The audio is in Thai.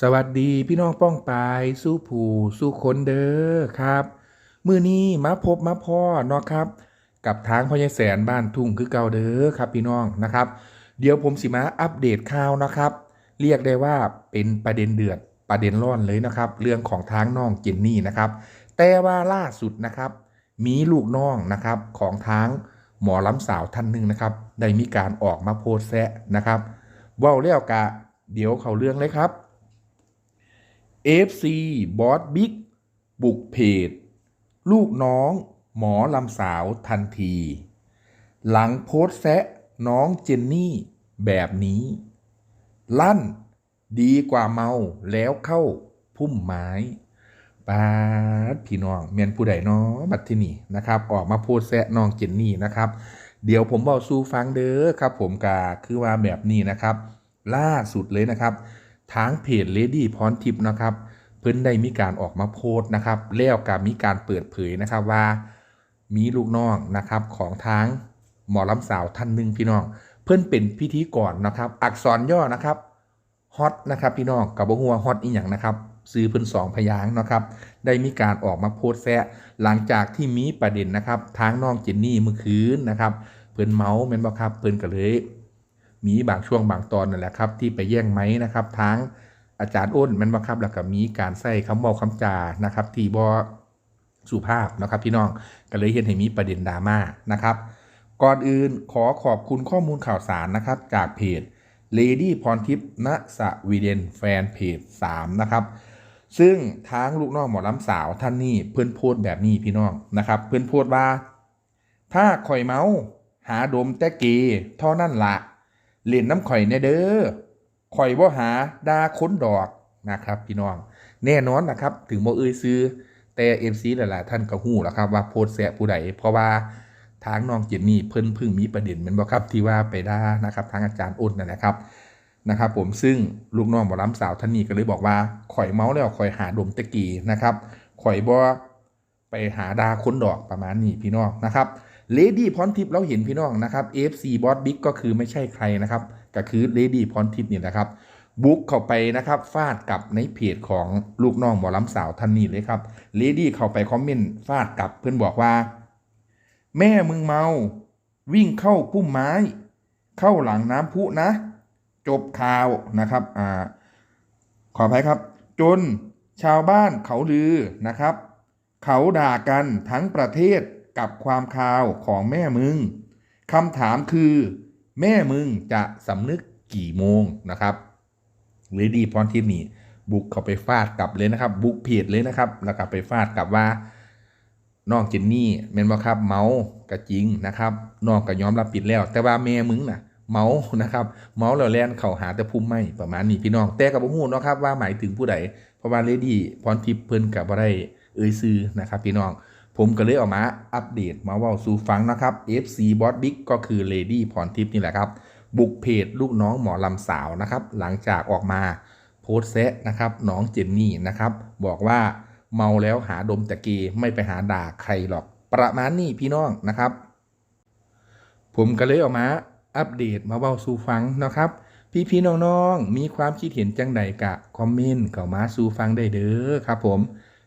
สวัสดีพี่น้องป้องปายสู้ผูสู้คนเด้อครับ มือนี้มาพบมาพ่อเนาะครับ กับทางพญแสนบ้านทุ่งคือเก่าเด้อครับพี่น้องนะครับ เดี๋ยวผมสิมาอัปเดตข่าวนะครับ เรียกได้ว่าเป็นประเด็นเดือดประเด็นร้อนเลยนะครับ เรื่องของทางน้องเจนนี่นะครับ แต่ว่าล่าสุดนะครับ มีลูกน้องนะครับของทางหมอลำสาวท่านหนึ่งนะครับ ได้มีการออกมาโพสต์แซะนะครับว่าแล้วกะเดี๋ยวเขาเรื่องเลยครับ FC บอสบิ๊กบุกเพจ ลูกน้องหมอลำสาวทันที หลังโพสแซะน้องเจนนี่แบบนี้ ลั่นดีกว่าเมาแล้วเข้าพุ่มไม้ปาดพี่น้องเมียนผู้ใดเนาะบัดที่นี่นะครับ ออกมาโพสแซะน้องเจนนี่นะครับ เดี๋ยวผมบอกสู้ฟังเด้อครับ ผมกาคือว่าแบบนี้นะครับ ล่าสุดเลยนะครับ ทางเพจ Lady พรทิพย์นะครับ เพิ่นได้มีการออกมาโพสต์นะครับ แล้วก็มีการเปิดเผยนะครับว่า มีลูกน้องนะครับของทางหมอลำสาวท่านหนึ่งพี่น้อง เพิ่นเป็นพิธีกรนะครับ อักษรย่อนะครับฮอตนะครับพี่น้องกับบ่ฮู้ว่าฮอตอีหยังนะครับซื้อเพิ่นสองพยางนะครับ ได้มีการออกมาโพสแซะหลังจากที่มีประเด็นนะครับ ทางน้องเจนนี่เมื่อคืนนะครับ เพิ่นเมาส์แม่นบ่ครับ เพิ่นก็เลย มีบางช่วงบางตอนนั่นแหละครับ ที่ไปแย่งไม้นะครับทั้งอาจารย์อ้นแมันบังคับแล้วก็มีการใส่คำบอกคำจานะครับ ที่บอสุภาพนะครับพี่น้องก็เลยเห็นให้มีประเด็นดราม่านะครับ ก่อนอื่นขอขอบคุณข้อมูลข่าวสารนะครับจากเพจ Lady พรทิพย์ณสวีเดนแฟนเพจ3นะครับซึ่งทางลูกน้องหมอลำสาวท่านนี้เพื่อนโพสต์แบบนี้พี่น้องนะครับ เพื่อนโพสต์ว่า ถ้าข่อยเมา หาดมแต่เกเท่านั้นละ เล่นน้ำข่อยแน่เด้อข่อยบ่หาดาค้นดอกนะครับพี่น้อง แน่นอนนะครับ ถึงบ่เอ่ยซื้อแต่เอ็มซีหลายๆท่านก็ฮู้แล้วครับว่าโพสแซะผู้ใดเพราะว่าทางน้องเจนนี่เพิ่นพึ่งมีประเด็นแมันบ่ครับที่ว่าไปด่านะครับ ทางอาจารย์อ้นนั่นแหละครับนะครับ ผมซึ่งลูกน้องหมอลำสาวท่านนี้ก็เลยบอกว่าข่อยเมาแล้วข่อยหาดมตะกี้นะครับข่อยบ่ไปหาดาค้นดอกประมาณนี้พี่น้องนะครับ เลดี้พรทิพย์เราเห็นพี่น้องนะครับ FC บอสบิ๊กก็คือไม่ใช่ใครนะครับ ก็คือเลดี้พรทิพย์นี่นะครับบุกเข้าไปนะครับฟาดกับในเพจของลูกน้องหมอลำสาวท่านนี้เลยครับเลดี้เข้าไปคอมเมนต์ฟาดกลับเพื่อนบอกว่า แม่มึงเมา วิ่งเข้าพุ่มไม้ เข้าหลังน้ำพุนะ จบข่าวนะครับอ่าขออภัยครับ จนชาวบ้านเขาลือนะครับ เขาด่ากันทั้งประเทศ กับความข่าวของแม่มึงคำถามคือ แม่มึงจะสำนึกกี่โมงนะครับเลดี้พรทิพย์นี่บุกเข้าไปฟาดกลับเลยนะครับ บุกเพจเลยนะครับ แล้วก็ไปฟาดกลับว่าน้องเจนนี่เมนบ่ครับเมาก็จริงนะครับน้องก็ยอมรับผิดแล้ว แต่ว่าแม่มึงน่ะ เมานะครับ เมาแล้วแล่นเข้าหาแต่พุ่มไม้ประมาณนี้พี่น้อง แต่กับบ่ฮู้นาะครับ ว่าหมายถึงผู้ใดเพราะว่าเลดี้พรทิพย์เพิ่นก็บ่ได้เอ่ยชื่อนะครับ พี่น้อง ผมก็เลยออกมาอัปเดตมาว่าสู่ฟังนะครับ FC b o s s Big ก็คือ Lady พรทิพย์นี่แหละครับ บุกเพจลูกน้องหมอลำสาวนะครับ หลังจากออกมาโพสแซะนะครับน้องเจนนี่นะครับ บอกว่าเมาแล้วหาดมตะเกีไม่ไปหาด่าใครหรอกประมาณนี้พี่น้องนะครับ ผมก็เลยออกมาอัปเดตมาเว้าสู่ฟังนะครับ พี่ๆน้องๆ มีความคิดเห็นจังใดกะ คอมเมนต์เข้ามาสู่ฟังได้เด้อครับผม